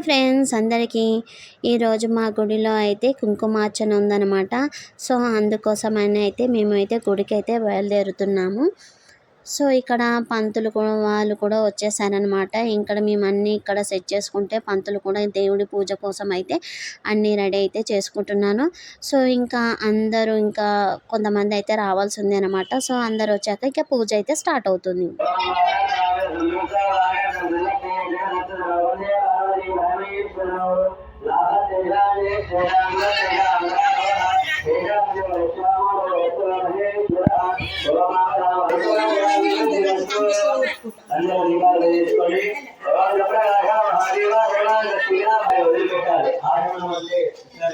Hi friends అందరికీ. ఈరోజు మా గుడిలో అయితే కుంకుమార్చన ఉందన్నమాట. సో అందుకోసమని అయితే మేము అయితే గుడికి అయితే బయలుదేరుతున్నాము. సో ఇక్కడ పంతులు కూడా వాళ్ళు కూడా వచ్చేసారనమాట ఇక్కడ మేము అన్నీ ఇక్కడ సెట్ చేసుకుంటే పంతులు కూడా దేవుడి పూజ కోసం అయితే అన్నీ రెడీ అయితే చేసుకుంటున్నాను. సో ఇంకా అందరూ ఇంకా కొంతమంది అయితే రావాల్సి ఉంది అనమాట సో అందరు వచ్చాక ఇక పూజ అయితే స్టార్ట్ అవుతుంది.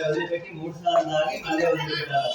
వదిలిపెట్టి మూడు సార్లు తాగి మళ్ళీ వదిలిపెట్టాలి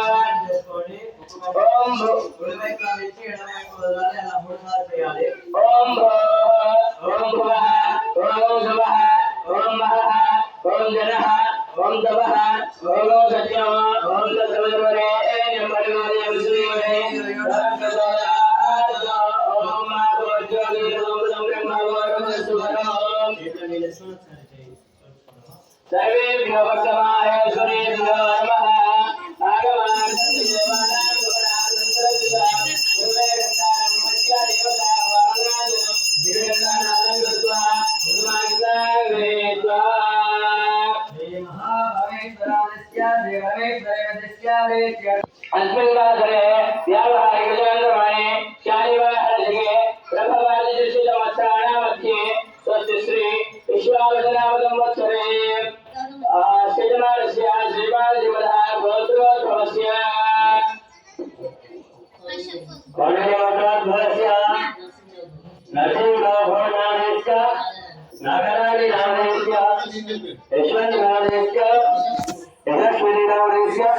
స్వాహ యోదయ స్వాహ ఆత్మదయ స్వాహ as well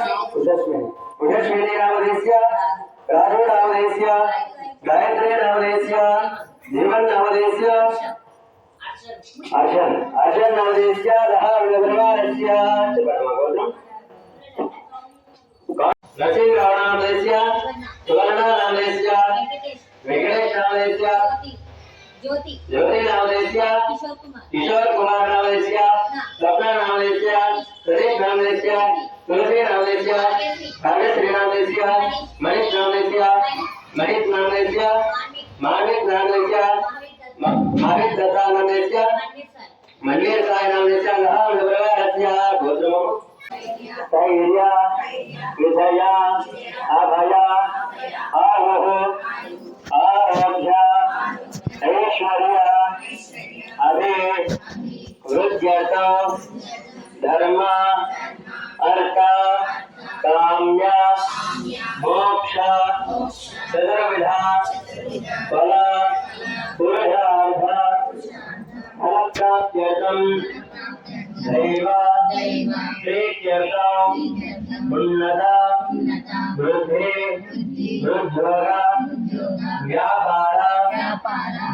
యశస్విని యశస్విని నవదేశ్య రాజు నవదేశ్య గాయత్రి నవదేశ్య జీవన్ నవదేశ్య అర్షన్ అర్షన్ నవదేశ్య దహారస్య నసీర్ రావణాదేశ్య సువర్ణ రామదేశ్య వెంకటేష్ రామదేశ్య జ్యోతి. కిషోర్ కుమార్. आरोग्य ऐश्वर्य अभि वृद्ध्यर्थ धर्म अर्थ काम्य मोक्ष चतुर्विधा फल पुरुषार्थ फलप्राप्त्यर्थं दैव प्रीत्यर्थम् उन्नत वृद्धि वृद्धोग व्यापार।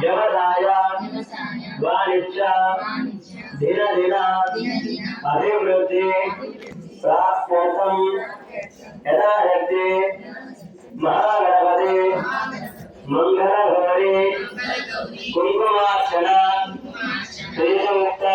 వ్యవసాయ వాణిజ్య దిన దిన అభివృద్ధి కోసం యథాశక్తి మహాగణపతి మంగళ గౌరి కుంకుమార్చన శ్రీసంయుక్త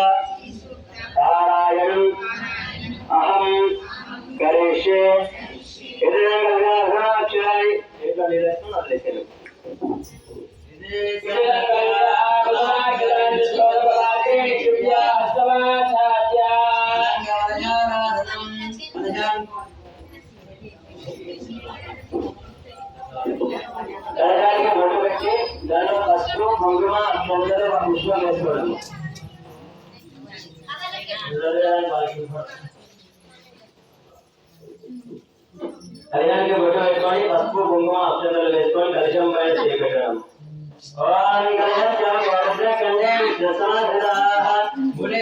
దానికి బొట్టు అందరూ మన విషయం వేసుకోవడం కళ్యాణికి బొట్టు పెట్టుకొని పసుపు కుంకుమ అక్షంతలు వేసుకొని కలిశం పైన చేపెట్టడం ఓం వరద గుణే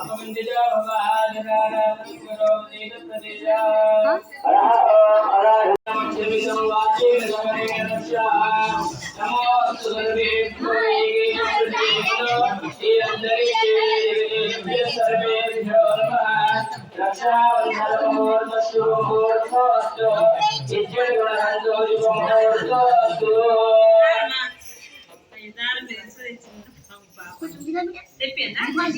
ಅಮಂದಿರ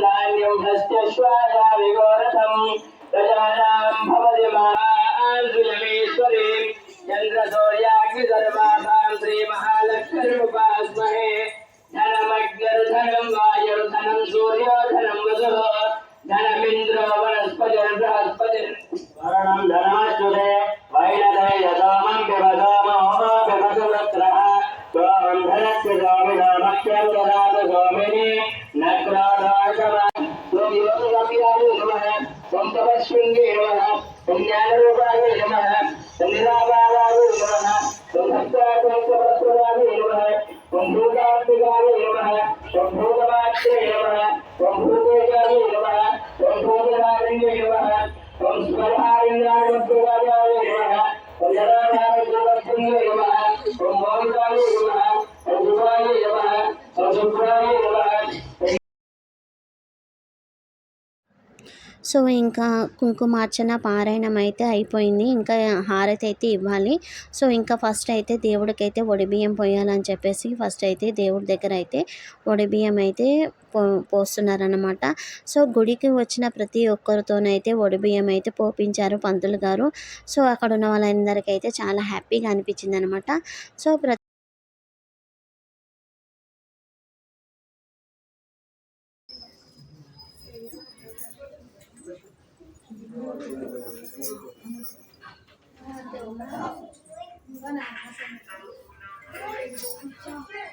ధాన్యం హస్త్యశ్వాయా విగోరథం ప్రజానాం భవతి మాంశ్రియమేశ్వరీ చంద్రసూర్యాగ్ని సర్వాభాం శ్రీ మహాలక్ష్మీముపాస్మహే ధనమగ్నిర్ధనం సో ఇంకా కుంకుమార్చన పారాయణం అయితే అయిపోయింది. ఇంకా హారతి అయితే ఇవ్వాలి. సో ఇంకా ఫస్ట్ అయితే దేవుడికైతే ఒడిబియ్యం బియ్యం పోయాలని చెప్పేసి ఫస్ట్ అయితే దేవుడి దగ్గర అయితే బియ్యం అయితే పో పోస్తున్నారనమాట సో గుడికి వచ్చిన ప్రతి ఒక్కరితోనైతే బియ్యం అయితే పోపించారు పంతులు గారు. సో అక్కడ ఉన్న వాళ్ళందరికీ అయితే చాలా హ్యాపీగా అనిపించింది అనమాట సో Thank you.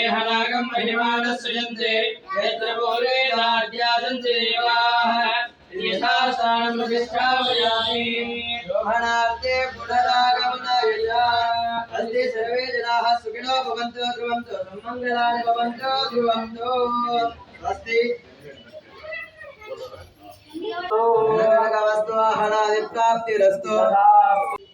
ఏహనాగం మహిమానస్యంతే నేత్రమూలే నాద్యాసంతే దేవాః యథాస్థానం ప్రతిష్టాపయామి. శోభనార్థే పునరాగమనాయ. అస్తి సర్వే జనాః సుఖినో భవంతు ధ్రువంతు సుమంగళాని భవంతు ధ్రువంతు. స్వస్తి వస్తు ఆహనాది ప్రాప్తిరస్తు. మందులు ఆగు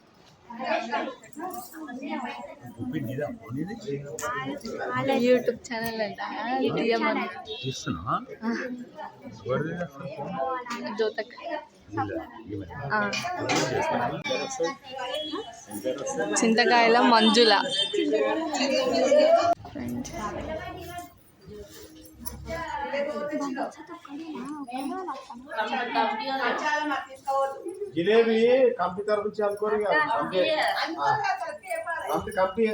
యూట్యూబ్ ఛానల్ అంట. జ్యోతక్. చింతకాయల మంజుల. జిలేబీ కంపి తరపు అనుకోరు కంపి కంపి.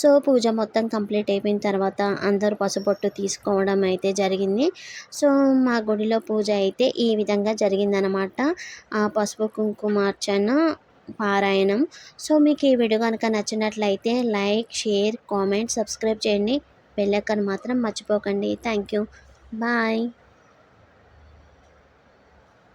సో పూజ మొత్తం కంప్లీట్ అయిపోయిన తర్వాత అందరూ పసుపొట్టు తీసుకోవడం అయితే జరిగింది. సో మా గుడిలో పూజ అయితే ఈ విధంగా జరిగిందనమాట ఆ పసుపు కుంకుమార్చన పారాయణం. సో మీకు ఈ వీడియో కనుక నచ్చినట్లయితే లైక్ షేర్ కామెంట్ సబ్స్క్రైబ్ చేయండి. వెళ్ళకని మాత్రం మర్చిపోకండి. Thank you. బాయ్.